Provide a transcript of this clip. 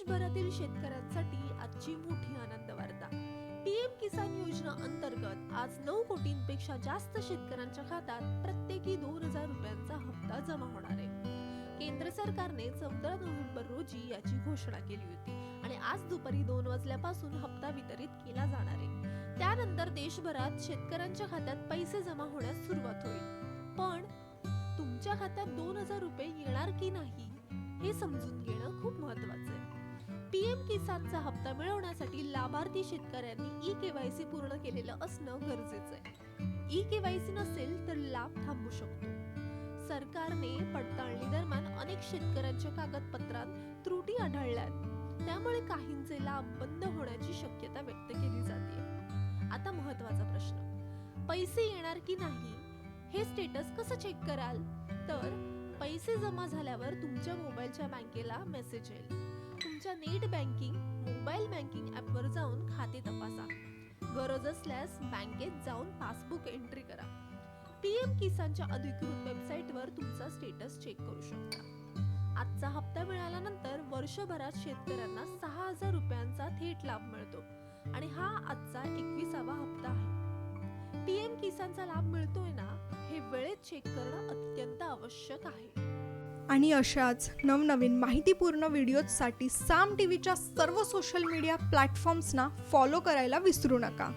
देशभरातील शेतकऱ्यांसाठी आजची मोठी आनंद वार्ता पीएम किसान योजना अंतर्गत आज नऊ कोटींपेक्षा जास्त शेतकऱ्यांच्या खात्यात प्रत्येकी दोन हजार रुपयांचा हप्ता जमा होणार आहे. केंद्र सरकारने चौदा नोव्हेंबर रोजी याची घोषणा केली होती आणि आज दुपारी दोन वाजल्यापासून हप्ता वितरित केला जाणार आहे. त्यानंतर देशभरात शेतकऱ्यांच्या खात्यात पैसे जमा होण्यास सुरुवात होईल. पण तुमच्या खात्यात दोन हजार रुपये येणार की नाही हे समजून घेणं खूप महत्वाचं किसानचा हप्ता मिळवण्यासाठी लाभार्थी शेतकऱ्यांनी ई केवायसी पूर्ण केलेलं असणं गरजेचं आहे. ई केवायसी नसेल तर लाभ थांबू शकतो. सरकारने पडताळणी दरम्यान अनेक शेतकऱ्यांच्या कागदपत्रात त्रुटी आढळल्यात त्यामुळे काहींचे लाभ बंद होण्याची शक्यता व्यक्त केली जाते. आता महत्त्वाचा प्रश्न. पैसे येणार की नाही? हे स्टेटस कसं चेक कराल? तर पैसे जमा झाल्यावर तुमच्या मोबाईलच्या बँकेला मेसेज येईल. तुमच्या नेट बँकिंग मोबाईल बँकिंग ॲपवर जाऊन खाते तपासा. गरज असल्यास बँकेत जाऊन पासबुक एंट्री करा. पीएम किसानच्या अधिकृत वेबसाईटवर तुमचा स्टेटस चेक करू शकता. आजचा हप्ता मिळाल्यानंतर वर्षभरात शेतकऱ्यांना सहा हजार रुपयांचा थेट लाभ मिळतो आणि हा आजचा एकविसावा हप्ता आहे. पीएम किसानचा लाभ मिळतोय ना हे वेळेत चेक करणं अत्यंत आवश्यक आहे. आणि अशाच नवनवीन माहितीपूर्ण व्हिडिओजसाठी साम टी व्हीच्या सर्व सोशल मीडिया प्लॅटफॉर्म्सना फॉलो करायला विसरू नका.